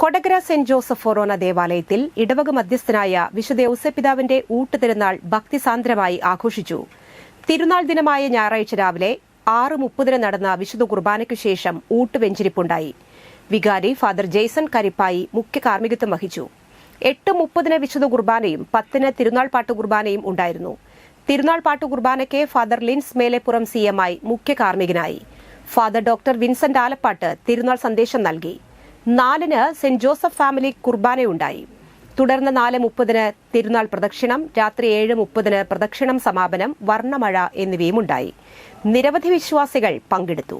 Kodakara saint Joseph ഫൊറോന ദേവാലയത്തിൽ ഇടവക മധ്യസ്ഥനായ വിശുദ്ധ ഔസപിതാവിന്റെ ഊട്ടുതിരുന്നാൾ ഭക്തിസാന്ദ്രമായി ആഘോഷിച്ചു. തിരുനാൾ ദിനമായ ഞായറാഴ്ച രാവിലെ ആറ് മുപ്പതിന് നടന്ന വിശുദ്ധ കുർബാനയ്ക്കു ശേഷം ഊട്ടുവെഞ്ചിരിപ്പുണ്ടായി. വികാരി ഫാദർ ജെയ്സൺ കരിപ്പായി മുഖ്യ കാർമ്മികത്വം വഹിച്ചു. എട്ട് മുപ്പതിന് വിശുദ്ധ കുർബാനയും പത്തിന് തിരുനാൾ പാട്ട് കുർബാനയും ഉണ്ടായിരുന്നു. തിരുനാൾ പാട്ട് കുർബാനയ്ക്ക് father Lins Meleppuram C M മുഖ്യ കാർമ്മികനായി. ഫാദർ ഡോക്ടർ വിൻസെന്റ് ആലപ്പാട്ട് തിരുനാൾ സന്ദേശം നൽകി. നാലിന് സെന്റ് ജോസഫ് ഫാമിലി കുർബാനയുണ്ടായി. തുടർന്ന് നാല് മുപ്പതിന് തിരുനാൾ പ്രദക്ഷിണം രാത്രി ഏഴ് മുപ്പതിന് പ്രദക്ഷിണം സമാപനം വർണമഴ എന്നിവയുമുണ്ടായി. നിരവധി വിശ്വാസികൾ പങ്കെടുത്തു.